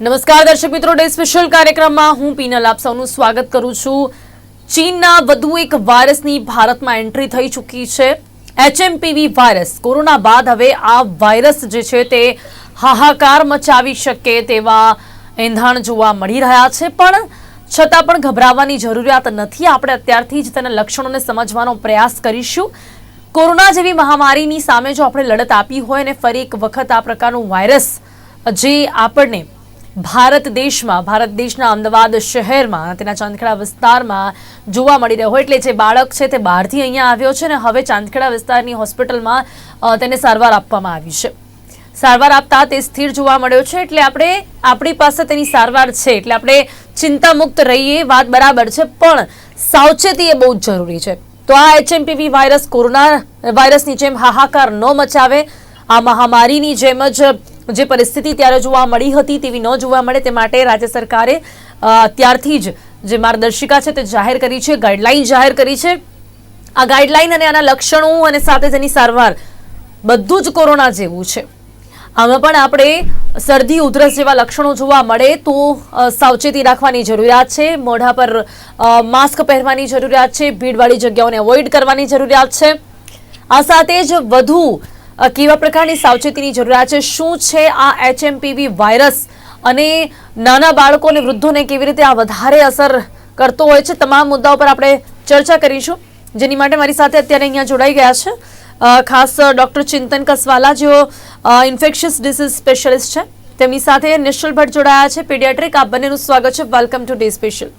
નમસ્કાર દર્શક મિત્રો, ડે સ્પેશિયલ કાર્યક્રમમાં હું પીનલ આપ સૌનું સ્વાગત કરું છું. ચીનના વધુ એક વાયરસની ભારતમાં એન્ટ્રી થઈ ચૂકી છે. એચએમપીવી વાયરસ, કોરોના બાદ હવે આ વાયરસ જે છે તે હાહાકાર મચાવી શકે તેવા એંધાણ જોવા મળી રહ્યા છે. પણ છતાં પણ ગભરાવાની જરૂરિયાત નથી. આપણે અત્યારથી જ તેના લક્ષણોને સમજવાનો પ્રયાસ કરીશું. કોરોના જેવી મહામારીની સામે જો આપણે લડત આપી હોય ને ફરી એક વખત આ પ્રકારનું વાયરસ જે આપણને ભારત દેશમાં, ભારત દેશના અમદાવાદ શહેરમાં તેના ચાંદખેડા વિસ્તારમાં જોવા મળી રહ્યો એટલે જે બાળક છે તે બહારથી અહીંયા આવ્યો છે ને હવે ચાંદખેડા વિસ્તારની હોસ્પિટલમાં તેને સારવાર આપવામાં આવી છે. સારવાર આપતા તે સ્થિર જોવા મળ્યો છે એટલે આપણે આપણી પાસે તેની સારવાર છે એટલે આપણે ચિંતામુક્ત રહીએ, વાત બરાબર છે, પણ સાવચેતી એ બહુ જ જરૂરી છે. તો આ એચએમપીવી વાયરસ કોરોના વાયરસની જેમ હાહાકાર ન મચાવે, આ મહામારીની જેમ જ જે પરિસ્થિતિ ત્યારે જોવા મળી હતી તેવી ન જોવા મળે તે માટે રાજ્ય સરકારે ત્યારથી જ જે માર્ગદર્શિકા છે તે જાહેર કરી છે, ગાઈડલાઈન જાહેર કરી છે. આ ગાઈડલાઈન અને આના લક્ષણો અને સાથે તેની સારવાર બધું જ કોરોના જેવું છે. આમાં પણ આપણે શરદી, ઉધરસ જેવા લક્ષણો જોવા મળે તો સાવચેતી રાખવાની જરૂરિયાત છે. મોઢા પર માસ્ક પહેરવાની જરૂરિયાત છે. ભીડવાળી જગ્યાઓને અવોઇડ કરવાની જરૂરિયાત છે. આ સાથે જ વધુ કેવા પ્રકારની સાવચેતીની જરૂરિયાત છે? શું છે આ એચએમપીવી વાયરસ અને નાના બાળકો અને વૃદ્ધોને કેવી રીતે આ વધારે અસર કરતો હોય છે? તમામ મુદ્દાઓ પર આપણે ચર્ચા કરીશું. જેની માટે મારી સાથે અત્યારે અહીંયા જોડાઈ ગયા છે. અ, ખાસ ડૉક્ટર ચિંતન કસવાલા જેઓ ઇન્ફેક્શિયસ ડિસીઝ સ્પેશિયલિસ્ટ છે. તેમની સાથે નિશ્ચલ ભટ્ટ જોડાયા છે પીડિયાટ્રિક આપ બંનેનું સ્વાગત છે. વેલકમ ટુ ડે સ્પેશિયલ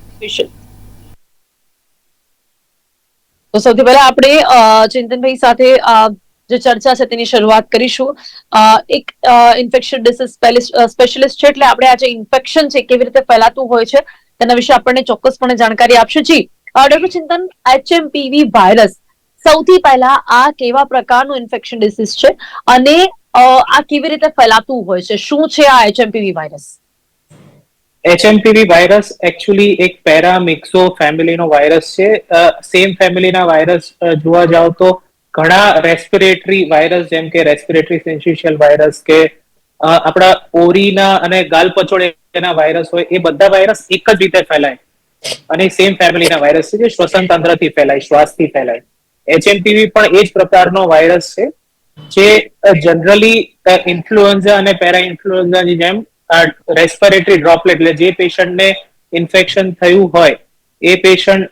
તો સૌથી પહેલા આપણે ચિંતનભાઈ સાથે જે ચર્ચા છે તેની શરૂઆત કરીશું. એક ઇન્ફેક્શન ડિસીઝ સ્પેશિયલિસ્ટ છે એટલે આપણે આ જે ઇન્ફેક્શન છે કેવી રીતે ફેલાતું હોય છે તેના વિશે આપણને ચોક્કસપણે જાણકારી આપશે. જી ડોક્ટર ચિંતન એચએમપીવી વાયરસ સૌથી પહેલા આ કેવા પ્રકારનું ઇન્ફેક્શન ડિસીઝ છે અને આ કેવી રીતે ફેલાતું હોય છે? શું છે આ HMPV virus HMPV virus actually એક પેરામિક્સો ફેમિલીનો વાયરસ છે સેમ ફેમિલીના વાયરસ જોવા જાવ તો ઘણા રેસ્પિરેટરી વાયરસ જેમ કે રેસ્પિરેટરી સેન્સિશિયલ વાયરસ કે આપણા ઓરીના અને ગાલપચોળેના વાયરસ હોય, એ બધા વાયરસ એક જ રીતે ફેલાય. અને સેમ ફેમિલીના વાયરસ છે જે શ્વસન તંત્રથી ફેલાય, શ્વાસથી ફેલાય. એચએમપીવી પણ એ જ પ્રકારનો વાયરસ છે જે જનરલી ઇન્ફ્લુએન્ઝા અને પેરા ઇન્ફ્લુએન્ઝાની જેમ રેસ્પિરેટરી ડ્રોપલેટ એટલે જે પેશન્ટને ઇન્ફેક્શન થયું હોય, એ પેશન્ટ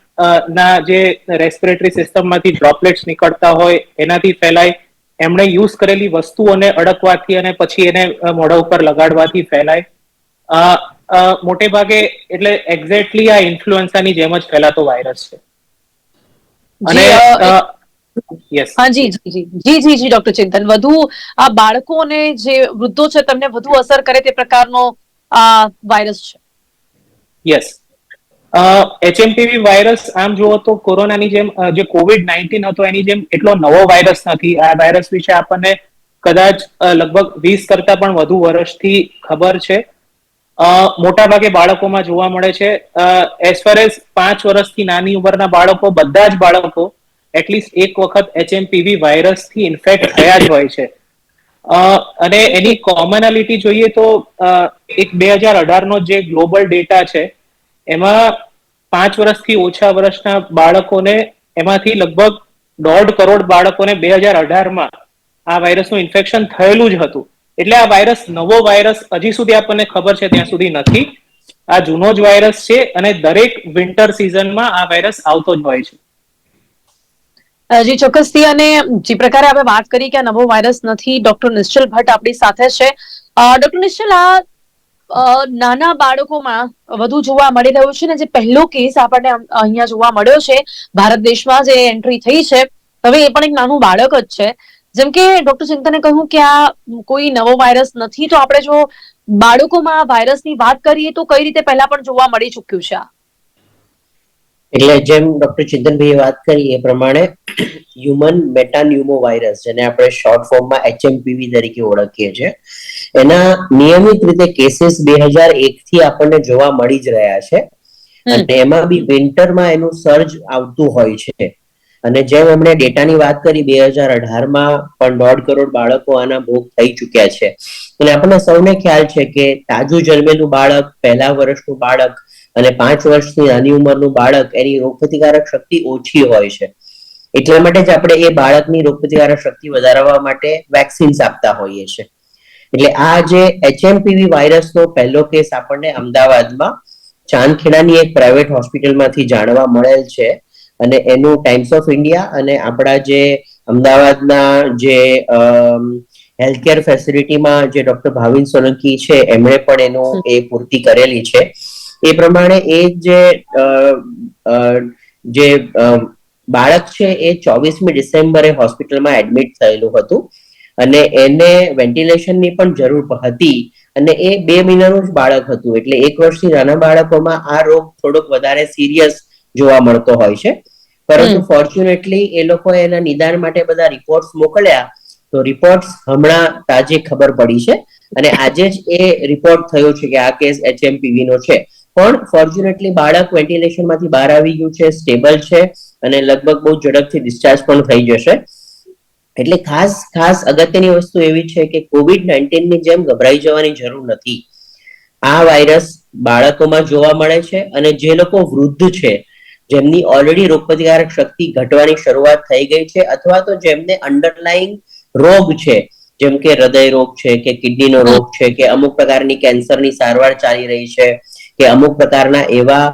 ના જે રેસ્પિરેટરી સિસ્ટમમાંથી ડ્રોપલેટ્સ નીકળતા હોય એનાથી ફેલાય. એમણે યુઝ કરેલી વસ્તુઓને અડકવાથી અને પછી એને મોઢા ઉપર લગાડવાથી ફેલાય. મોટે ભાગે એટલે એક્ઝેક્ટલી આ ઇન્ફ્લુએન્સાની જેમ જ ફેલાતો વાયરસ છે. અને યસ હા જી જી જી જી જી ડોક્ટર ચિંતન. વધુ આ બાળકો અને જે વૃદ્ધો છે તેમને વધુ અસર કરે તે પ્રકારનો આ વાયરસ છે. યસ એચએમપીવી વાયરસ આમ જુઓ તો કોરોનાની જેમ જે કોવિડ નાઇન્ટીન હતો, એની જેમ એટલો નવો વાયરસ નથી. આ વાયરસ વિશે આપણને કદાચ લગભગ વીસ કરતા પણ વધુ વર્ષથી ખબર છે. મોટા ભાગે બાળકોમાં જોવા મળે છે. એઝ ફાર એઝ પાંચ વર્ષથી નાની ઉંમરના બાળકો, બધા જ બાળકો એટલીસ્ટ એક વખત એચએમપીવી વાયરસથી ઇન્ફેક્ટ થયા જ હોય છે. અને એની કોમનાલિટી જોઈએ તો એક બે હજાર અઢારનો જે ગ્લોબલ ડેટા છે, એમાં પાંચ વર્ષથી ઓછા વર્ષના બાળકોને એમાંથી લગભગ દોઢ કરોડ બાળકોને બે હજાર અઢારમાં આ વાયરસનું ઇન્ફેક્શન થયેલું જ હતું. એટલે આ વાયરસ નવો વાયરસ હજી સુધી આપણને ખબર છે ત્યાં સુધી નથી. આ જૂનો જ વાયરસ છે અને દરેક વિન્ટર સિઝનમાં આ વાયરસ આવતો જ હોય છે. જી, ચોક્કસથી. અને જે પ્રકારે આપણે વાત કરી કે આ નવો વાયરસ નથી, ડોક્ટર નિશ્ચલ ભટ્ટ આપણી સાથે છે. ડોક્ટર નિશ્ચલ, આ નાના બાળકોમાં વધુ જોવા મળી રહ્યું છે ને જે પહેલો કેસ આપણને અહીંયા જોવા મળ્યો છે, ભારત દેશમાં જે એન્ટ્રી થઈ છે, હવે એ પણ એક નાનું બાળક જ છે. જેમ કે ડોક્ટર ચિંતને કહ્યું કે આ કોઈ નવો વાયરસ નથી, તો આપણે જો બાળકોમાં વાયરસની વાત કરીએ તો કઈ રીતે પહેલા પણ જોવા મળી ચૂક્યું છે એટલે જેમ ડોક્ટર ચિંતનભાઈએ વાત કરી એ પ્રમાણે હ્યુમન મેટાન્યુમો વાયરસ જેને આપણે શોર્ટ ફોર્મમાં એચએમપીવી તરીકે ઓળખીએ છીએ એના નિયમિત રીતે કેસીસ બે હજાર એક થી આપણને જોવા મળી જ રહ્યા છે. અને એમાં બી વિન્ટરમાં એનું સર્જ આવતું હોય છે. અને જેમ એમણે ડેટાની વાત કરી બે હજાર અઢારમાં પણ દોઢ કરોડ બાળકો આના ભોગ થઈ ચૂક્યા છે. અને આપણને સૌને ખ્યાલ છે કે તાજું જન્મેલું બાળક પહેલા વર્ષનું બાળક અને પાંચ વર્ષની નાની ઉંમરનું બાળક એની રોગપ્રતિકારક શક્તિ ઓછી હોય છે. એટલા માટે જ આપણે એ બાળકની રોગપ્રતિકારક શક્તિ વધારવા માટે વેક્સિન્સ આપતા હોઈએ છીએ. એટલે આ જે એચએમપીવી વાયરસનો પહેલો કેસ આપણને અમદાવાદમાં ચાંદખેડાની એક પ્રાઇવેટ હોસ્પિટલમાંથી જાણવા મળેલ છે અને એનું ટાઈમ્સ ઓફ ઇન્ડિયા અને આપણા જે અમદાવાદના જે હેલ્થકેર ફેસિલિટીમાં જે ડોક્ટર ભાવિન સોલંકી છે એમણે પણ એનું એ પૂર્તિ કરેલી છે. એ પ્રમાણે એ જે જે બાળક છે એ ચોવીસમી ડિસેમ્બરે હોસ્પિટલમાં એડમિટ થયેલું હતું. અને એને વેન્ટિલેશનની પણ જરૂર હતી. અને એ બે મહિનાનું જ બાળક હતું. એટલે એક વર્ષથી નાના બાળકોમાં આ રોગ થોડોક વધારે સિરિયસ જોવા મળતો હોય છે. પરંતુ ફોર્ચ્યુનેટલી એ લોકો એના નિદાન માટે બધા રિપોર્ટ્સ મોકલ્યા. તો રિપોર્ટ્સ હમણાં તાજે ખબર પડી છે. અને આજે જ એ રિપોર્ટ થયો છે કે આ કેસ એચએમપીવી નો છે. પણ ફોર્ચ્યુનેટલી બાળક વેન્ટિલેશનમાંથી બહાર આવી ગયું છે સ્ટેબલ છે અને લગભગ બહુ ઝડપથી ડિસ્ચાર્જ પણ થઈ જશે. એટલે ખાસ ખાસ અગત્યની વસ્તુ એવી છે કે કોવિડ નાઇન્ટીનની જેમ ગભરાઈ જવાની જરૂર નથી. આ વાયરસ બાળકોમાં જોવા મળે છે અને જે લોકો વૃદ્ધ છે, જેમની ઓલરેડી રોગપ્રતિકારક શક્તિ ઘટવાની શરૂઆત થઈ ગઈ છે અથવા તો જેમને અંડરલાઈંગ રોગ છે, જેમ કે હૃદય રોગ છે, કે કિડનીનો રોગ છે, કે અમુક પ્રકારની કેન્સરની સારવાર ચાલી રહી છે, કે અમુક પ્રકારના એવા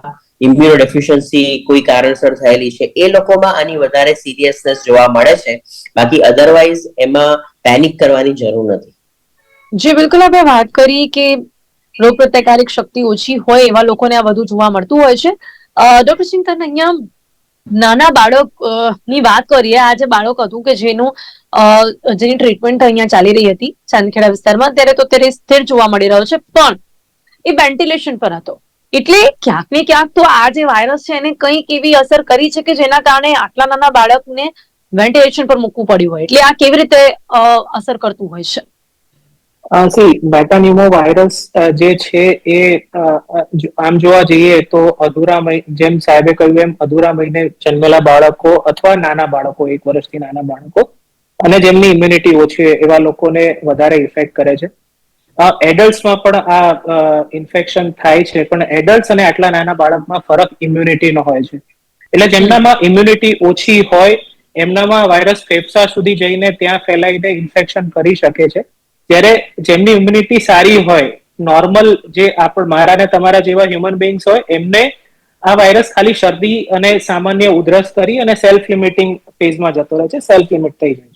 ઇમ્યુનો ડેફિશિયન્સી કોઈ કારણસર થયેલી છે, એ લોકોમાં આની વધારે સિરિયસનેસ જોવા મળે છે. બાકી અધરવાઇઝ એમાં પેનિક કરવાની જરૂર નથી. જે બિલકુલ આપણે વાત કરી કે રોગ પ્રતિકારક શક્તિ ઓછી હોય એવા લોકોને આ વધુ જોવા મળતું હોય છે. ડોક્ટર ચિંતન અહીંયા નાના બાળકની વાત કરીએ. આ જે બાળક હતું કે જેનું જેની ટ્રીટમેન્ટ અહીંયા ચાલી રહી હતી, ચાંદખેડા વિસ્તારમાં, ત્યારે તો ત્યારે સ્થિર જોવા મળી રહ્યો છે. પણ એ વેન્ટિલેશન પર હતો. એટલે ક્યાંક ને ક્યાંક તો આ જે વાયરસ છે એને કંઈક એવી અસર કરી છે કે જેના કારણે આટલા નાના બાળકને વેન્ટિલેશન પર મૂકવું પડ્યું હોય. એટલે આ કેવી રીતે અસર કરતું હોય છે? સી મેટાન્યુમો વાયરસ જે છે એ આમ જોવા જઈએ તો અધૂરા જેમ સાહેબે કહ્યું એમ, અધૂરા મહિને જન્મેલા બાળકો અથવા નાના બાળકો, એક વર્ષથી નાના બાળકો અને જેમની ઇમ્યુનિટી ઓછી એવા લોકોને વધારે ઇફેક્ટ કરે છે. એડલ્ટ્સમાં પણ આ ઇન્ફેક્શન થાય છે. પણ એડલ્ટ્સ અને આટલા નાના બાળકમાં ફરક ઇમ્યુનિટીનો હોય છે. એટલે જેમનામાં ઇમ્યુનિટી ઓછી હોય, એમનામાં વાયરસ ફેફસા સુધી જઈને ત્યાં ફેલાઈને ઇન્ફેક્શન કરી શકે છે. જ્યારે જેમની ઇમ્યુનિટી સારી હોય નોર્મલ જે આપણ, મારા ને તમારા જેવા હ્યુમન બિંગ્સ હોય, એમને આ વાયરસ ખાલી શરદી અને સામાન્ય ઉધરસ કરી અને સેલ્ફ લિમિટિંગ ફેઝમાં જતો રહે છે. સેલ્ફ લિમિટ થઈ જાય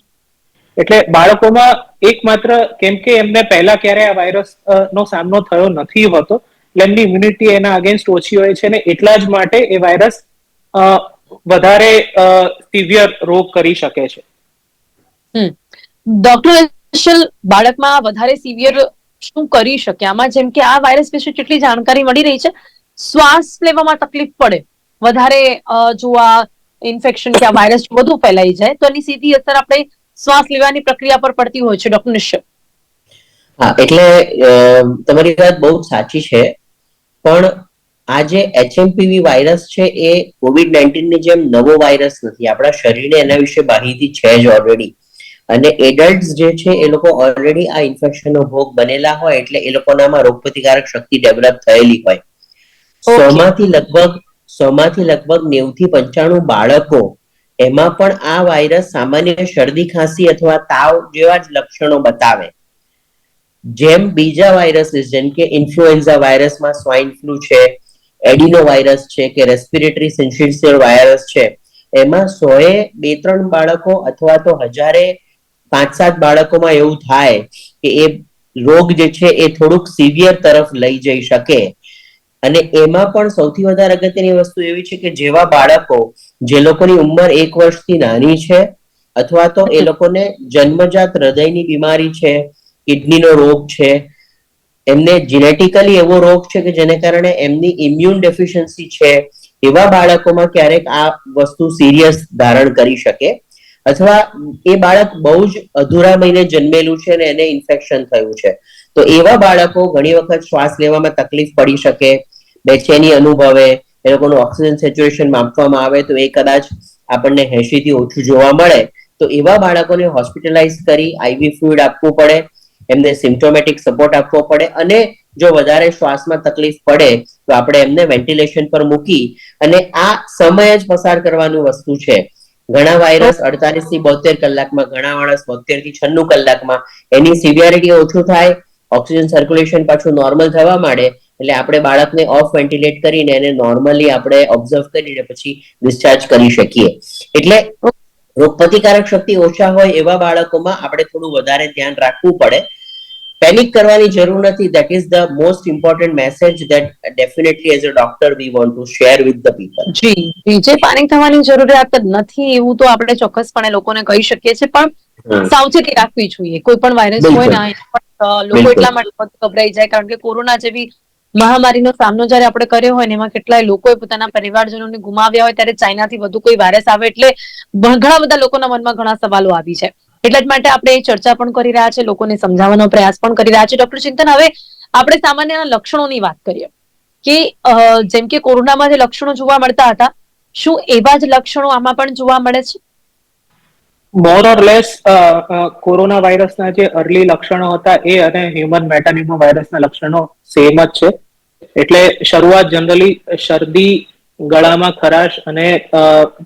એટલે બાળકોમાં એકમાત્ર કેમ કે એમને પહેલા ક્યારે આ વાયરસ નો સામનો થયો નથી હોતો એટલે એમની ઇમ્યુનિટી એના અગેન્સ્ટ ઓછી હોય છે અને એટલા જ માટે એ વાયરસ વધારે સિવિયર રોગ કરી શકે છે. ડોક્ટર બાળકમાં વધારે સિવિયર શું કરી શકે? આમાં જેમ કે આ વાયરસ વિશે કેટલી જાણકારી મળી રહી છે? શ્વાસ લેવામાં તકલીફ પડે. વધારે જો આ ઇન્ફેક્શન કે આ વાયરસ વધુ ફેલાઈ જાય તો એની સીધી અસર આપણે શ્વાસ લેવાની પ્રક્રિયા પર પડતી હોય છે ડોક્ટર નિશ્ચય. હા એટલે તમારી વાત બહુ સાચી છે પણ આ જે એચએમપીવી વાયરસ છે એ કોવિડ નાઇન્ટીનની જેમ નવો વાયરસ નથી. આપણા શરીરને એના વિશે માહિતી છે જ ઓલરેડી અને એડલ્ટ જે છે એ લોકો ઓલરેડી આ ઇન્ફેક્શનનો ભોગ બનેલા હોય એટલે એ લોકોનામાં રોગપ્રતિકારક શક્તિ ડેવલપ થયેલી હોય. સોમાંથી લગભગ સોમાંથી લગભગ નેવું થી પંચાણું બાળકો એમાં પણ આ વાયરસ સામાન્ય શરદી, ખાંસી અથવા તાવ જેવા જ લક્ષણો બતાવે. જેમ બીજા વાયરસીસ, જેમ કે ઇન્ફ્લુએન્ઝા વાયરસમાં સ્વાઇન ફ્લુ છે, એડિનો વાયરસ છે, કે રેસ્પિરેટરી સિન્સિયર વાયરસ છે, એમાં સોએ બે ત્રણ બાળકો અથવા તો હજારે પાંચ સાત બાળકોમાં એવું થાય કે એ રોગ જે છે એ થોડુંક સિવિયર તરફ લઈ જઈ શકે. અને એમાં પણ સૌથી વધારે અગત્યની વસ્તુ એવી છે કે જેવા બાળકો જે લોકોની ઉંમર એક વર્ષથી નાની છે, અથવા તો એ લોકોને જન્મજાત હૃદયની બીમારી છે, કિડનીનો રોગ છે, એમને જીનેટિકલી એવો રોગ છે કે જેને કારણે એમની ઇમ્યુન ડેફિશિયન્સી છે, એવા બાળકોમાં ક્યારેક આ વસ્તુ સિરિયસ ધારણ કરી શકે. અથવા એ બાળક બહુ જ અધૂરા મહિને જન્મેલું છે અને એને ઇન્ફેક્શન થયું છે. તો એવા બાળકો ઘણી વખત શ્વાસ લેવામાં તકલીફ પડી શકે, બેચેની અનુભવે લોકોનું ઓક્સિજન સેચ્યુરેશન માપવામાં આવે તો એ કદાચ આપણને એસી થી ઓછું જોવા મળે. તો એવા બાળકોને હોસ્પિટલાઇઝ કરી આઈવી ફ્લુઇડ આપવું પડે, એમને સિમ્ટોમેટિક સપોર્ટ આપવો પડે અને જો વધારે શ્વાસમાં તકલીફ પડે તો આપણે એમને વેન્ટિલેશન પર મૂકી અને આ સમય જ પસાર કરવાનું વસ્તુ છે. ઘણા વાયરસ અડતાલીસથી બોતેર કલાકમાં, ઘણા માણસ બોતેરથી છન્નું કલાકમાં એની સિવિયરિટી ઓછું થાય ઓક્સિજન સર્ક્યુલેશન પાછું નોર્મલ થવા માંડે એટલે આપણે બાળકને ઓફ વેન્ટિલેટ કરીને એને નોર્મલી આપણે ઓબ્ઝર્વ કરીને પછી ડિસ્ચાર્જ કરી શકીએ. એટલે રોગપ્રતિકારક શક્તિ ઓછા હોય એવા બાળકોમાં આપણે થોડું વધારે ધ્યાન રાખવું પડે. પેનિક કરવાની જરૂર નથી. That is the most important message that definitely as a doctor we want to share with the people જી. બીજે પેનિક થવાની જરૂરિયાત જ નથી એવું તો આપણે ચોક્કસપણે લોકોને કહી શકીએ છીએ. પણ સાવચેતી રાખવી જોઈએ. કોઈ પણ વાયરસ હોય ને લોકો એટલા માટે ગભરાઈ જાય કારણ કે કોરોના જેવી મહામારીનો સામનો જ્યારે આપણે કર્યો હોય ને એમાં કેટલાય લોકોએ પોતાના પરિવારજનોને ગુમાવ્યા હોય ત્યારે ચાઇનાથી વધુ કોઈ વાયરસ આવે એટલે ઘણા બધા લોકોના મનમાં ઘણા સવાલો આવી છે. એટલા જ માટે આપણે એ ચર્ચા પણ કરી રહ્યા છે, લોકોને સમજાવવાનો પ્રયાસ પણ કરી રહ્યા છે. ડોક્ટર ચિંતન, હવે આપણે સામાન્ય લક્ષણોની વાત કરીએ કે જેમ કે કોરોનામાં જે લક્ષણો જોવા મળતા હતા, શું એવા જ લક્ષણો આમાં પણ જોવા મળે છે? મોર ઓર લેસ કોરોના વાયરસના જે અર્લી લક્ષણો હતા એ અને હ્યુમન મેટાનિમો વાયરસના લક્ષણો સેમ જ છે. એટલે શરૂઆત જનરલી શરદી, ગળામાં ખરાશ અને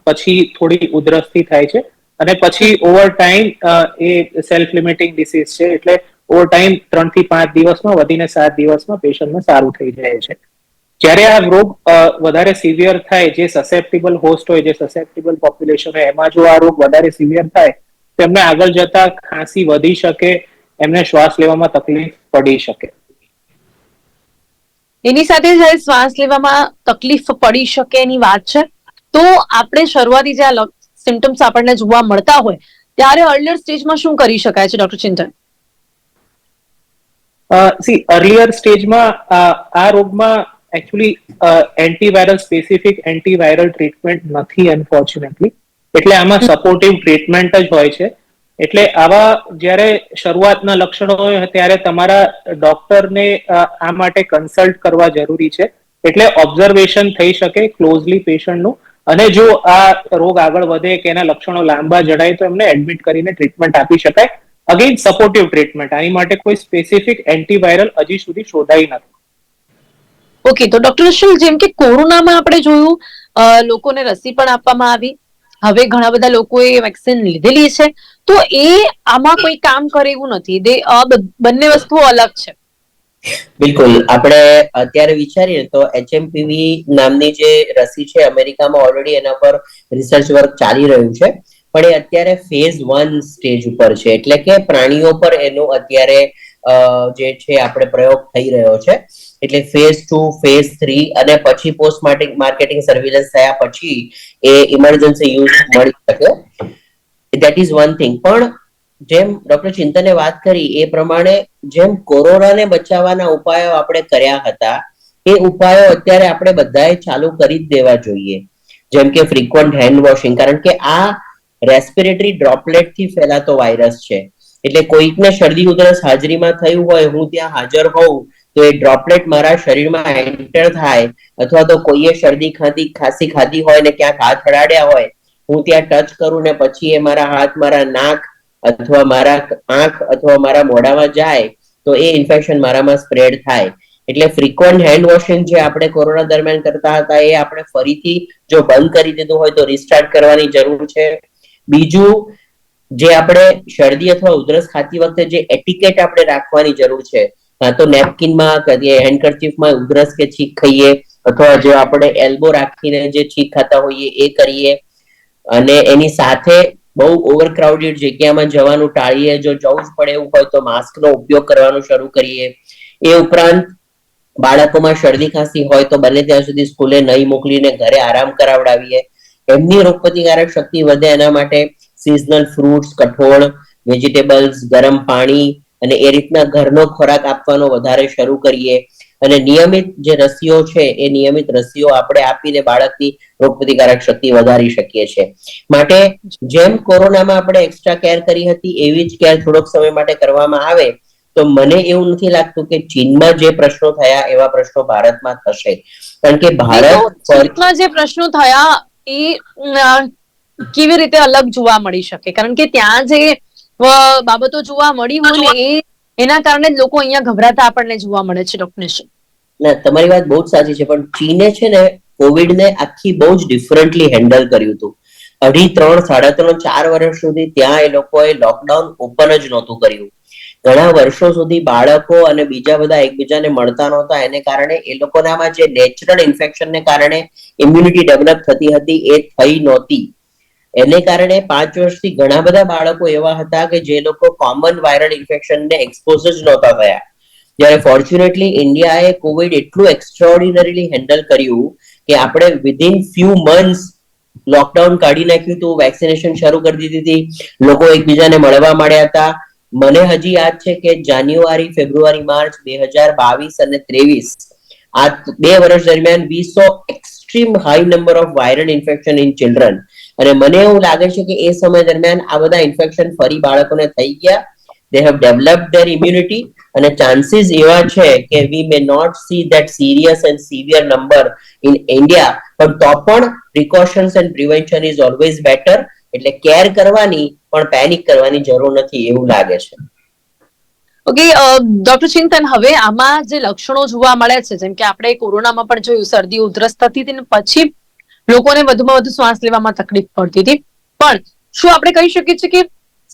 પછી થોડી ઉધરસથી થાય છે. અને પછી ઓવર ટાઈમ એ સેલ્ફ લિમિટિંગ ડિસીઝ છે. એટલે ઓવર ટાઈમ ત્રણથી પાંચ દિવસમાં વધીને સાત દિવસમાં પેશન્ટને સારું થઈ જાય છે. જ્યારે આ રોગ વધારે સિવિયર થાય જે સસેપ્ટિબલ હોસ્ટ હોય જે સસેપ્ટિબલ પોપ્યુલેશન હોય એમાં જો આ રોગ વધારે સિવિયર થાય તો એમને આગળ જતા ખાંસી વધી શકે એમને શ્વાસ લેવામાં તકલીફ પડી શકે. એની સાથે જ્યારે શ્વાસ લેવામાં તકલીફ પડી શકે એની વાત છે તો આપણે શરૂઆતી જે આ સિમ્ટમ્સ આપણને જોવા મળતા હોય ત્યારે અર્લિયર સ્ટેજમાં શું કરી શકાય છે ડોક્ટર ચિંતન? સી અર્લિયર સ્ટેજમાં આ રોગમાં actually antiviral specific antiviral treatment નથી અનફોર્ચ્યુનેટલી એટલે આમાં સપોર્ટિવ ટ્રીટમેન્ટ જ હોય છે. એટલે આવા જ્યારે શરૂઆતના લક્ષણો હોય ત્યારે તમારા ડોક્ટરને આ માટે કન્સલ્ટ કરવા જરૂરી છે. એટલે ઓબ્ઝર્વેશન થઈ શકે ક્લોઝલી પેશન્ટનું અને જો આ રોગ આગળ વધે કે એના લક્ષણો લાંબા જડાય તો એમને એડમિટ કરીને ટ્રીટમેન્ટ આપી શકાય. અગેન સપોર્ટિવ ટ્રીટમેન્ટ આની માટે કોઈ સ્પેસિફિક એન્ટીવાયરલ હજી સુધી શોધાઈ નથી. ઓકે તો ડોક્ટર શું જેમ કે કોરોનામાં આપણે જોયું લોકોને રસી પણ આપવામાં આવી. હવે ઘણા બધા લોકોએ વેક્સિન લીધેલી છે. તો એ આમાં કોઈ કામ કરે એવું નથી. દે બંને વસ્તુઓ અલગ છે. બિલકુલ. આપણે અત્યારે વિચારીએ તો એચએમપીવી નામની જે રસી છે અમેરિકામાં ઓલરેડી એના પર રિસર્ચ વર્ક ચાલી રહ્યું છે. પણ એ અત્યારે ફેઝ વન સ્ટેજ ઉપર છે. એટલે કે પ્રાણીઓ પર એનો અત્યારે જે છે, આપણે પ્રયોગ થઈ રહ્યો છે. એટલે ફેઝ ટુ ફેઝ થ્રી અને પછી પોસ્ટ માર્કેટિંગ સર્વેલન્સ થયા પછી એ ઇમરજન્સી યુઝ મળી શકે. દેટ ઇઝ વન થિંગ પણ જેમ ડોક્ટર ચિંતને વાત કરી, એ પ્રમાણે જેમ કોરોનાને બચાવવાના ઉપાયો આપણે કર્યા હતા, એ ઉપાયો અત્યારે આપણે બધાએ ચાલુ કરી જ દેવા જોઈએ. જેમ કે ફ્રીક્વન્ટ હેન્ડ વોશિંગ કારણ કે આ રેસ્પિરેટરી ડ્રોપલેટથી ફેલાતો વાયરસ છે. એટલે કોઈકને શરદી ઉધરસ હાજરીમાં થયું હોય, હું ત્યાં હાજર હોઉં તો એ ડ્રોપલેટ મારા શરીરમાં એન્ટર થાય અથવા તો કોઈએ શરદી ખાધી ખાંસી ખાધી હોય ને ક્યાંક હાથ અડાડ્યા હોય, હું ત્યાં ટચ કરું ને પછી એ મારા હાથ, મારા નાક અથવા મારા આંખ અથવા મારા મોઢામાં જાય, તો એ ઇન્ફેક્શન મારામાં સ્પ્રેડ થાય. એટલે ફ્રીક્વન્ટ હેન્ડ વોશિંગ જે આપણે કોરોના દરમિયાન કરતા હતા એ આપણે ફરીથી જો બંધ કરી દીધું હોય તો રિસ્ટાર્ટ કરવાની જરૂર છે. બીજું, જે આપણે શરદી અથવા ઉધરસ ખાતી વખતે જે એટિકેટ આપણે રાખવાની જરૂર છે કાં તો નેપકિનમાં હેન્ડકર્ચીફમાં ઉધરસ કે છીક ખાઈએ, અથવા જો આપણે એલ્બો રાખીને જે છીક ખાતા હોઈએ, એ કરીએ. અને એની સાથે બહુ ઓવરક્રાઉડેડ જગ્યામાં જવાનું ટાળીએ, જો જવું જ પડે એવું હોય તો માસ્કનો ઉપયોગ કરવાનું શરૂ કરીએ. એ ઉપરાંત બાળકોમાં શરદી ખાંસી હોય તો બને ત્યાં સુધી સ્કૂલે નહીં મોકલીને ઘરે આરામ કરાવડાવીએ. એમની રોગપ્રતિકારક શક્તિ વધે એના માટે સિઝનલ ફ્રૂટ્સ કઠોળ વેજીટેબલ્સ ગરમ પાણી અને એ રીતના ઘરનો ખોરાક આપવાનો વધારે શરૂ કરીએ. અને નિયમિત જે રસીઓ છે એ નિયમિત રસીઓ આપણે આપીને બાળકની રોગપ્રતિકારક શક્તિ વધારી શકીએ છીએ. માટે જેમ કોરોનામાં આપણે એક્સ્ટ્રા કેર કરી હતી એવી જ કેર થોડોક સમય માટે કરવામાં આવે તો મને એવું નથી લાગતું કે ચીનમાં જે પ્રશ્નો થયા એવા પ્રશ્નો ભારતમાં થશે. કારણ કે ભારત જે પ્રશ્નો થયા એ કેવી રીતે અલગ જોવા મળી શકે? કારણ કે ત્યાં જે બાબતો જોવા મળી હોય ને એ, એના કારણે જ લોકો અહીંયા ગભરાતા આપણને જોવા મળે છે, ડોક્ટર ના, તમારી વાત બહુ જ સાચી છે, પણ ચીને છે ને કોવિડ ને આખી બહુ જ ડિફરન્ટલી હેન્ડલ કર્યું હતું. અઢી, ત્રણ, સાડા ત્રણ, ચાર વર્ષ સુધી ત્યાં એ લોકોએ લોકડાઉન ઓપન જ નહોતું કર્યું. ઘણા વર્ષો સુધી બાળકો અને બીજા બધા એકબીજાને મળતા નહોતા, એને કારણે એ લોકોનામાં જે નેચરલ ઇન્ફેક્શનને કારણે ઇમ્યુનિટી ડેવલપ થતી હતી, એ થઈ નહોતી. એને કારણે પાંચ વર્ષથી ઘણા બધા બાળકો એવા હતા કે જે લોકો કોમન વાયરલ ઇન્ફેક્શનને એક્સપોઝ જ નહોતા થયા. જ્યારે ફોર્ચ્યુનેટલી ઇન્ડિયાએ કોવિડ એટલું એક્સ્ટ્રોર્ડિનરીલી હેન્ડલ કર્યું કે આપણે વિધિન ફ્યુ મંથ્સ લોકડાઉન કાઢી નાખ્યું હતું વેક્સિનેશન શરૂ કરી દીધી હતી. લોકો એકબીજાને મળવા માંડ્યા હતા. મને હજી યાદ છે કે જાન્યુઆરી, ફેબ્રુઆરી, માર્ચ બે હજાર બાવીસ અને ત્રેવીસ, આ બે વર્ષ દરમિયાન we saw extreme high number of viral infection in children અને મને એવું લાગે છે કે એ સમય દરમિયાન આ બધા ઇન્ફેક્શન ફરી બાળકોને થઈ ગયા. They have develop their immunity અને ચાન્સીસ એવા છે કે we may not see that serious and severe number in India પણ તો પણ precautions and prevention is always better એટલે કેર કરવાની પણ પેનિક કરવાની જરૂર નથી એવું લાગે છે. ઓકે ડોક્ટર ચિંતન, હવે આમાં જે લક્ષણો જોવા મળે છે, જેમ કે આપણે કોરોનામાં પણ જોયું, શરદી, ઉધરસ થતી હતી પછી લોકોને વધુમાં વધુ શ્વાસ લેવામાં તકલીફ પડતી હતી. પણ શું આપણે કહી શકીએ છીએ કે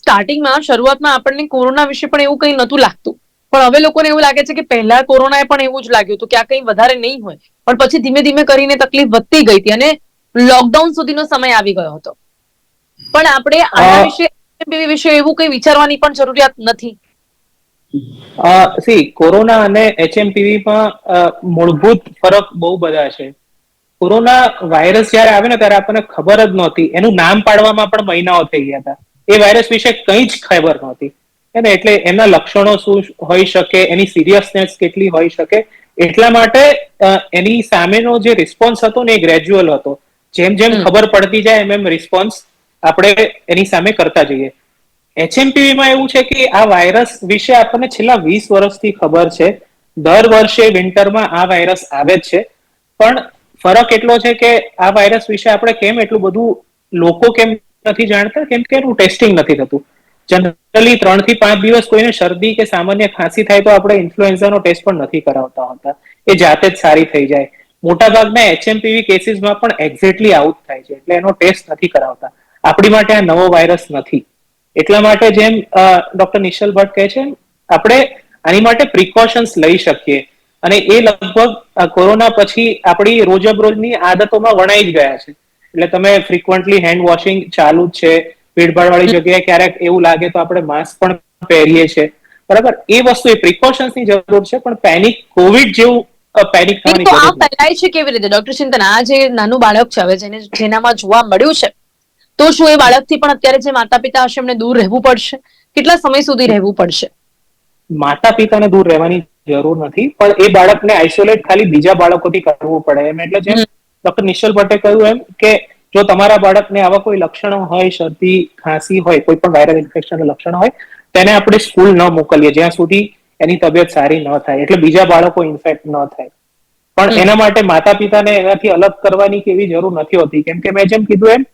સ્ટાર્ટિંગમાં શરૂઆતમાં આપણને કોરોના વિશે પણ એવું કંઈ નહોતું લાગતું. પણ હવે લોકોને એવું લાગે છે કે પહેલા કોરોનાએ પણ એવું જ લાગ્યું હતું કે આ કંઈ વધારે નહીં હોય. પણ પછી ધીમે ધીમે કરીને તકલીફ વધતી ગઈ હતી અને લોકડાઉન સુધીનો સમય આવી ગયો હતો. પણ આપણે આના વિશે વિશે એવું કંઈ વિચારવાની પણ જરૂરિયાત નથી. સી કોરોના અને એચએમપીવી માં મૂળભૂત ફરક બહુ બધા છે. કોરોના વાયરસ જ્યારે આવે ને ત્યારે આપણને ખબર જ નહોતી. એનું નામ પાડવામાં પણ મહિનાઓ થઈ ગયા હતા. એ વાયરસ વિશે કંઈ જ ખબર નહોતી. હે ને એટલે એના લક્ષણો શું હોઈ શકે એની સિરિયસનેસ કેટલી હોઈ શકે એટલા માટે એની સામેનો જે રિસ્પોન્સ હતો ને એ ગ્રેજ્યુઅલ હતો. જેમ જેમ ખબર પડતી જાય એમ એમ રિસ્પોન્સ આપણે એની સામે કરતા જઈએ. એચએમપીવીમાં માં એવું છે કે આ વાયરસ વિશે આપણને છેલ્લા વીસ વર્ષથી ખબર છે. દર વર્ષે વિન્ટરમાં આ વાયરસ આવે જ છે. પણ ફરક એટલો છે કે આ વાયરસ વિશે આપણે કેમ એટલું બધું લોકો કેમ નથી જાણતા? કેમ કે એનું ટેસ્ટિંગ નથી થતું. જનરલી ત્રણથી પાંચ દિવસ કોઈને શરદી કે સામાન્ય ખાંસી થાય તો આપણે ઇન્ફ્લુએન્ઝાનો ટેસ્ટ પણ નથી કરાવતા હોતા. એ જાતે જ સારી થઈ જાય. મોટાભાગના એચએમપીવી કેસીસમાં પણ એક્ઝેક્ટલી જ થાય છે. એટલે એનો ટેસ્ટ નથી કરાવતા. આપણી માટે આ નવો વાયરસ નથી. એટલા માટે જેમ ડોક્ટર નિશલ ભટ્ટ કહે છે, આપણે આની માટે પ્રિકોશન્સ લઈ શકીએ. અને એ લગભગ કોરોના પછી આપણી રોજબરોજની આદતોમાં વણાઈ જ ગયા છે. એટલે તમે ફ્રિકવન્ટલી હેન્ડ વોશિંગ ચાલુ જ છે. ભીડભાડ વાળી જગ્યાએ ક્યારેક એવું લાગે તો આપણે માસ્ક પણ પહેરીએ છીએ. બરાબર? એ વસ્તુ એ પ્રિકોશન્સની જરૂર છે પણ પેનિક કોવિડ જેવું પેનિક થવાની તો આ ફેલાય છે કેવી રીતે? ડોક્ટર ચિંતન આ જે નાનું બાળક છે હવે જેને જેનામાં જોવા મળ્યું છે તો શું એ બાળકથી પણ અત્યારે જે માતા પિતા હશે એમને દૂર રહેવું પડશે? કેટલા સમય સુધી રહેવું પડશે? માતા પિતાને દૂર રહેવાની જરૂર નથી. પણ એ બાળકને આઇસોલેટ ખાલી બીજા બાળકોથી કરવું પડે એમ. એટલે જેમ. ડોક્ટર નિશ્ચલ ભટ્ટે કહ્યું એમ કે જો તમારા બાળકને આવા કોઈ લક્ષણો હોય શરદી ખાંસી હોય કોઈ પણ વાયરલ ઇન્ફેક્શન લક્ષણ હોય તેને આપણે સ્કૂલ ન મોકલીએ. જ્યાં સુધી એની તબિયત સારી ન થાય. એટલે બીજા બાળકો ઇન્ફેક્ટ ન થાય. પણ એના માટે માતા પિતાને એનાથી અલગ કરવાની કે એવી જરૂર નથી હોતી. કેમ કે મેં જેમ કીધું એમ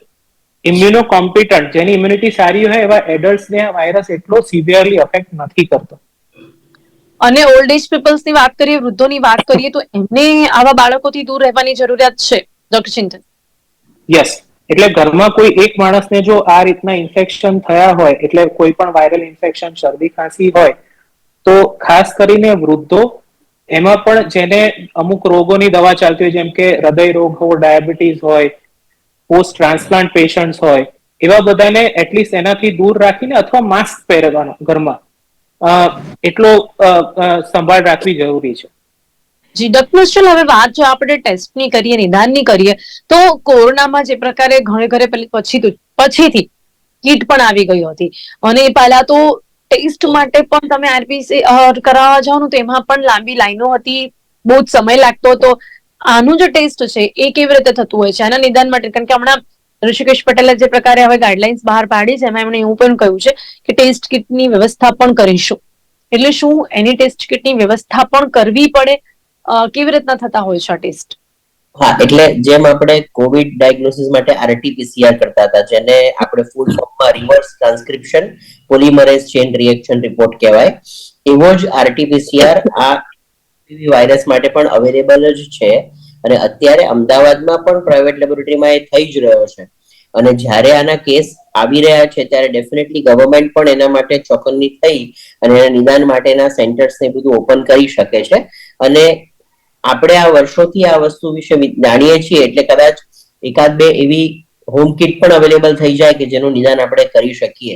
ઇમ્યુનો કોમ્પિટન્ટ જેની ઇમ્યુનિટી સારી હોય એવા એડલ્ટ્સને આ વાયરસ એટલો સિવિયરલી અફેક્ટ નથી કરતો. અને ઓલ્ડ એજ પીપલ્સની વાત કરીએ, વૃદ્ધોની વાત કરીએ, તો એમને આવા બાળકોથી દૂર રહેવાની જરૂરિયાત છે ડોક્ટર ચિંતન યસ એટલે ઘરમાં કોઈ એક માણસને જો આ રીતના ઇન્ફેક્શન થયા હોય, એટલે કોઈ પણ વાયરલ ઇન્ફેક્શન શરદી, ખાંસી હોય, તો ખાસ કરીને વૃદ્ધો, એમાં પણ જેને અમુક રોગોની દવા ચાલતી હોય, જેમ કે હૃદય રોગ હોય ડાયાબિટીસ હોય, પોસ્ટ ટ્રાન્સપ્લાન્ટ પેશન્ટ હોય, એવા બધાને એટલીસ્ટ એનાથી દૂર રાખીને અથવા માસ્ક પહેરવાનો ઘરમાં. એટલો સંભાળ રાખવી જરૂરી છે. જી ડોક્ટર ચલ હવે વાત જો આપણે ટેસ્ટની કરીએ, નિદાનની કરીએ, તો કોરોનામાં જે પ્રકારે ઘરે ઘરે પેલી પછી પછીથી કીટ પણ આવી ગઈ હતી. અને પહેલા તો ટેસ્ટ માટે પણ તમે આરપીસી કરાવવા જાઓ ને તો પણ લાંબી લાઈનો હતી, બહુ જ સમય લાગતો હતો. આનું જે ટેસ્ટ છે, એ કેવી રીતે થતું હોય છે? આના નિદાન માટે, કારણ કે હમણાં ઋષિકેશ પટેલે જે પ્રકારે હવે ગાઈડલાઇન્સ બહાર પાડી છે, એમાં એમણે એવું પણ કહ્યું છે કે ટેસ્ટ કિટની વ્યવસ્થા પણ કરીશું. એટલે શું? એની ટેસ્ટ કિટની વ્યવસ્થા પણ કરવી પડે? કેવી રીતના થતા હોય છે આ ટેસ્ટ હા, એટલે જેમ આપણે કોવિડ ડાયગ્નોસિસ માટે આરટીપીસીઆર કરતા હતા, જેને આપણે ફૂલ ફોર્મમાં reverse transcription polymerase chain reaction report કહેવાય, એવો જ આરટીપીસીઆર આ વાયરસ માટે પણ અવેલેબલ જ છે. અને અત્યારે અમદાવાદમાં પણ પ્રાઇવેટ લેબોરેટરીમાં એ થઈ જ રહ્યો છે. અને જ્યારે આના કેસ આવી રહ્યા છે, ત્યારે ડેફિનેટલી ગવર્મેન્ટ પણ એના માટે ચોકન્ની થઈ અને એના નિદાન માટેના સેન્ટર્સ ને બધું ઓપન કરી શકે છે. અને આપણે આ વર્ષોથી આ વસ્તુ વિશે જાણીએ છીએ એટલે કદાચ એકાદ બે એવી હોમ કિટ પણ અવેલેબલ થઈ જાય કે જેનું નિદાન આપણે કરી શકીએ.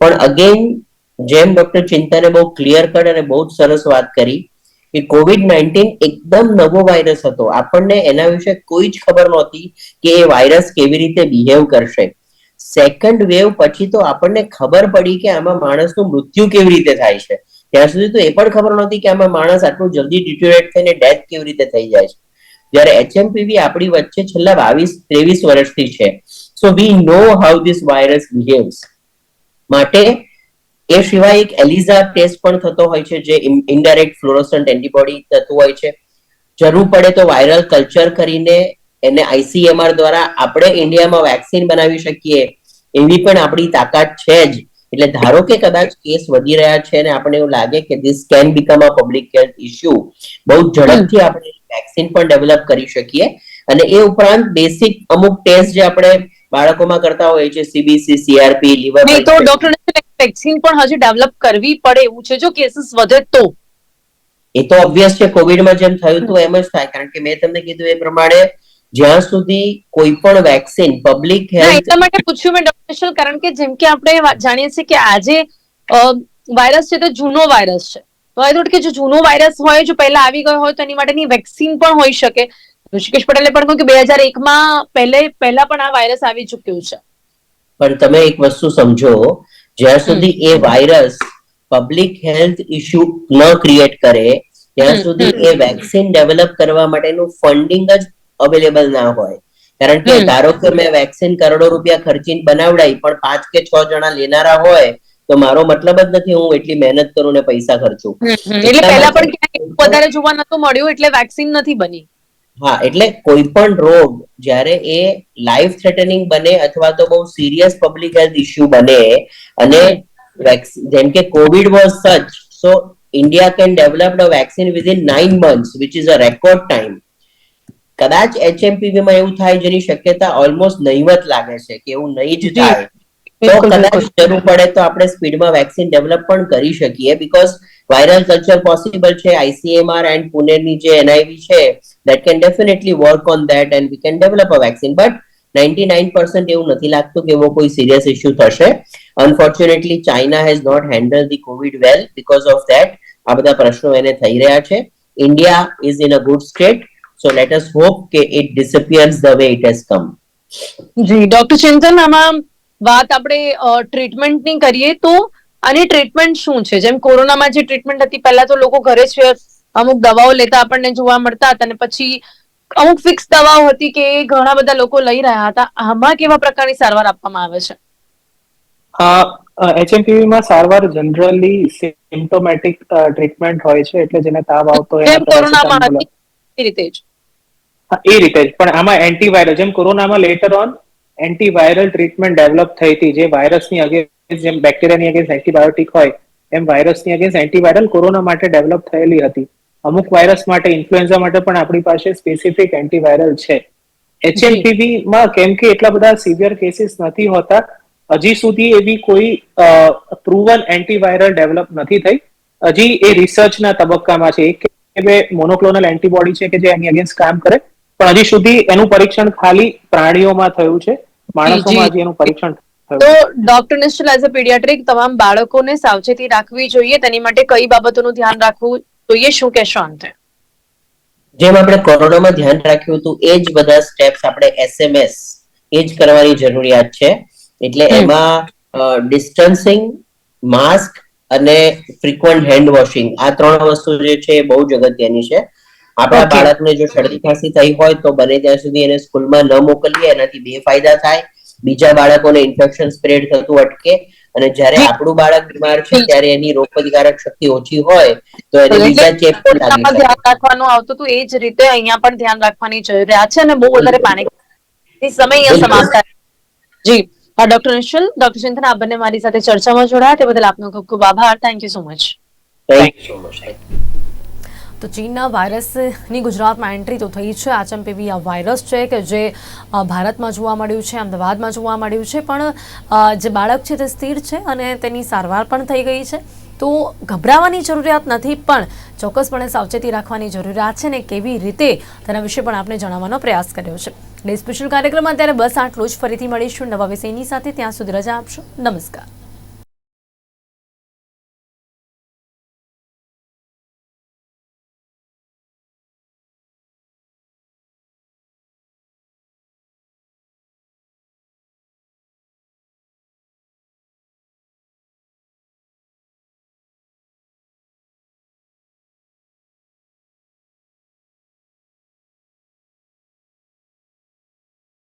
પણ અગેન જેમ ડોક્ટર ચિંતાને બહુ ક્લિયર કટ અને બહુ જ સરસ વાત કરી કે કોવિડ નાઇન્ટીન એકદમ નવો વાયરસ હતો. આપણને એના વિશે કોઈ જ ખબર નહોતી કે એ વાયરસ કેવી રીતે બિહેવ કરશે. સેકન્ડ વેવ પછી તો આપણને ખબર પડી કે આમાં માણસનું મૃત્યુ કેવી રીતે થાય છે. ત્યાં સુધી તો એ પણ ખબર નહોતી કે આમાં માણસ આટલું જલ્દી ડિટ્યુરેટ થઈને ડેથ કેવી રીતે થઈ જાય છે. જ્યારે એચએમપીવી આપણી વચ્ચે છેલ્લા બાવીસ, ત્રેવીસ વર્ષથી છે. So we know how this virus behaves માટે એ સિવાય એક એલિઝા ટેસ્ટ પણ થતો હોય છે જે ઇનડાયરેક્ટ ફ્લોરોસન્ટ એન્ટીબોડી થતું હોય છે. જરૂર પડે તો વાયરલ કલ્ચર કરીને એને આઈસીએમઆર દ્વારા આપણે ઇન્ડિયામાં વેક્સિન બનાવી શકીએ એવી પણ આપણી તાકાત છે જ. એટલે ધારો કે કદાચ કેસ વધી રહ્યા છે અને આપણને એવું લાગે કે this can become a public health issue બહુ ઝડપથી આપણે વેક્સિન પણ ડેવલપ કરી શકીએ. અને એ ઉપરાંત બેસિક અમુક ટેસ્ટ જે આપણે બાળકોમાં કરતા હોઈએ છે સીબીસી સીઆરપી લીવર તો ડોક્ટર વેક્સિન પણ હજી ડેવલપ કરવી પડે એવું છે? જો કેસીસ વધે તો? એ તો ઓબ્વિયસ છે કોવિડમાં જેમ થયું હતું એમ જ થાય. કારણ કે મેં તમને કીધું એ પ્રમાણે જ્યાં સુધી કોઈ પણ વેક્સિન પબ્લિક હેલ્થ એટલા માટે પૂછ્યું મેં ડોક્ટર કારણ કે જેમ કે આપણે જાણીએ છીએ કે આજે વાયરસ છે તો જૂનો વાયરસ છે. તો આઈ થોટ કે જો જૂનો વાયરસ હોય જો પહેલા આવી ગયો હોય તો એની માટેની વેક્સિન પણ હોઈ શકે. ઋષિકેશ પટેલે પણ કહ્યું કે બે હજાર એકમાં પહેલે પહેલા પણ આ વાયરસ આવી ચુક્યું છે. પણ તમે એક વસ્તુ સમજો જ્યાં સુધી એ વાયરસ પબ્લિક હેલ્થ ઇશ્યુ ન ક્રિએટ કરે ત્યાં સુધી એ વેક્સિન ડેવલપ કરવા માટેનું ફંડિંગ જ અવેલેબલ ના હોય. કારણ કે. ધારો કે મેં વેક્સિન કરોડો રૂપિયા ખર્ચીને બનાવડાઈ પણ પાંચ કે છ જણા લેનારા હોય તો મારો મતલબ જ નથી હું એટલી મહેનત કરું ને પૈસા ખર્ચું. એટલે પહેલા પણ ક્યાંય વધારે જોવા નતું મળ્યું એટલે વેક્સિન નથી બની. હા એટલે કોઈ પણ રોગ જ્યારે એ લાઈફ થ્રેટનિંગ બને અથવા તો બહુ સિરિયસ પબ્લિક હેલ્થ ઇશ્યુ બને અને જેમ કે COVID was such so India can develop a vaccine within nine months which is a record time કદાચ એચએમપીવી માં એવું થાય જેની શક્યતા ઓલમોસ્ટ નહીવત લાગે છે કે એવું નહીં જ થાય. તો કદાચ જરૂર પડે તો આપણે સ્પીડમાં વેક્સિન ડેવલપ પણ કરી શકીએ બીકોઝ વાયરલ કલ્ચર પોસિબલ છે આઈસીએમઆર એન્ડ પુણેની જે એનઆઈવી છે that can definitely work on that and we can develop a vaccine but ninety nine percent એવું નથી લાગતું કે એવો કોઈ સિરિયસ ઇસ્યુ થશે. Unfortunately China has not handle the COVID well because of that આ બધા પ્રશ્નો એને થઈ રહ્યા છે. India is in a good state so let us hope કે it disappears the way it has come G doctor Chintan આમાં વાત આપણે ટ્રીટમેન્ટની કરીએ તો આની ટ્રીટમેન્ટ શું છે? જેમ કોરોનામાં જે ટ્રીટમેન્ટ હતી પહેલા તો લોકો ઘરે જ અમુક દવાઓ લેતા આપણને જોવા મળતા હતા અને પછી અમુક ફિક્સ દવાઓ હતી કે ઘણા બધા લોકો લઈ રહ્યા હતા. આમાં કેવા પ્રકારની સારવાર આપવામાં આવે છે? એચએમપીવી માં સારવાર જનરલી સિમ્ટોમેટિક ટ્રીટમેન્ટ હોય છે એટલે જેને તાવ આવતો હોય કોરોનામાં હતી? એ રીતે જ. એ રીતે જ. પણ આમાં એન્ટીવાયરલ જેમ કોરોનામાં later on antiviral treatment develop થઈ હતી જે વાયરસની અગેન્સ્ટ જેમ બેક્ટેરિયાની અગેન્સ્ટ એન્ટીબાયોટિક હોય એમ વાયરસની અગેન્સ્ટ એન્ટીવાયરલ કોરોના માટે ડેવલપ થયેલી હતી. અમુક વાયરસ માટે ઇન્ફ્લુએન્ઝા માટે પણ આપણી પાસે સ્પેસિફિક એન્ટીવાયરલ છે. એચએમપીવી માં કેમ કે એટલા બધા સિવિયર કેસીસ નથી હોતા હજી સુધી એવી કોઈ પ્રુવન એન્ટીવાયરલ ડેવલપ નથી થઈ. હજી એ રિસર્ચના તબક્કામાં છે. એક કે બે મોનોક્લોનલ એન્ટીબોડી છે કે જે એની અગેન્સ્ટ કામ કરે પણ હજી સુધી એનું પરીક્ષણ ખાલી પ્રાણીઓમાં થયું છે. માણસોમાં હજી એનું પરીક્ષણ તો doctor Nishchal as a paediatric તમામ બાળકોને સાવચેતી રાખવી જોઈએ. તેની માટે કઈ બાબતોનું ધ્યાન રાખવું જોઈએ? શું કહેશો અંતે? જેમ આપણે કોરોનામાં ધ્યાન રાખ્યું હતું એ જ બધા સ્ટેપ્સ આપણે એસએમએસ એ જ કરવાની જરૂરિયાત છે. એટલે એમાં ડિસ્ટન્સિંગ માસ્ક અને ફ્રીક્વન્ટ હેન્ડ વોશિંગ આ ત્રણ વસ્તુ જે છે એ બહુ જ અગત્યની છે. આપણા બાળકને જો શરદી ખાંસી થઈ હોય તો બને ત્યાં સુધી એને સ્કૂલમાં ન મોકલીએ. એનાથી બે ફાયદા થાય. બીજા બાળકોને ઇન્ફેક્શન સ્પ્રેડ થતું અટકે અને જ્યારે આપણું બાળક બીમાર છે ત્યારે એની રોગ પ્રતિકારક શક્તિ ઓછી હોય તો એને બીજા ચેપ પણ લાગી શકે. ધ્યાન રાખવાનું આવતું હતું. એ જ રીતે અહીંયા પણ ધ્યાન રાખવાની જરૂરિયાત છે અને બહુ વધારે પાણી એ સમય અહીંયા સમાપ્ત જી. ડોક્ટર નિશ્ચલ ડોક્ટર ચિંતન આપ બંને મારી સાથે ચર્ચામાં જોડાયા. તે બદલ આપનો ખૂબ ખૂબ આભાર. Thank you so much thank you so much તો ચીનના વાયરસની ગુજરાતમાં એન્ટ્રી તો થઈ છે. આચંપેવી આ વાયરસ છે કે જે ભારતમાં જોવા મળ્યું છે, અમદાવાદમાં જોવા મળ્યું છે, પણ જે બાળક છે તે સ્થિર છે અને તેની સારવાર પણ થઈ ગઈ છે. તો ગભરાવાની જરૂરિયાત નથી, પણ ચોક્કસપણે સાવચેતી રાખવાની જરૂરિયાત છે ને કેવી રીતે તેના વિશે પણ આપણે જણાવવાનો પ્રયાસ કર્યો છે. ડે સ્પેશિયલ કાર્યક્રમમાં અત્યારે બસ આટલું જ. ફરીથી મળીશું નવા વિષયની સાથે. ત્યાં સુધી રજા આપશો. નમસ્કાર.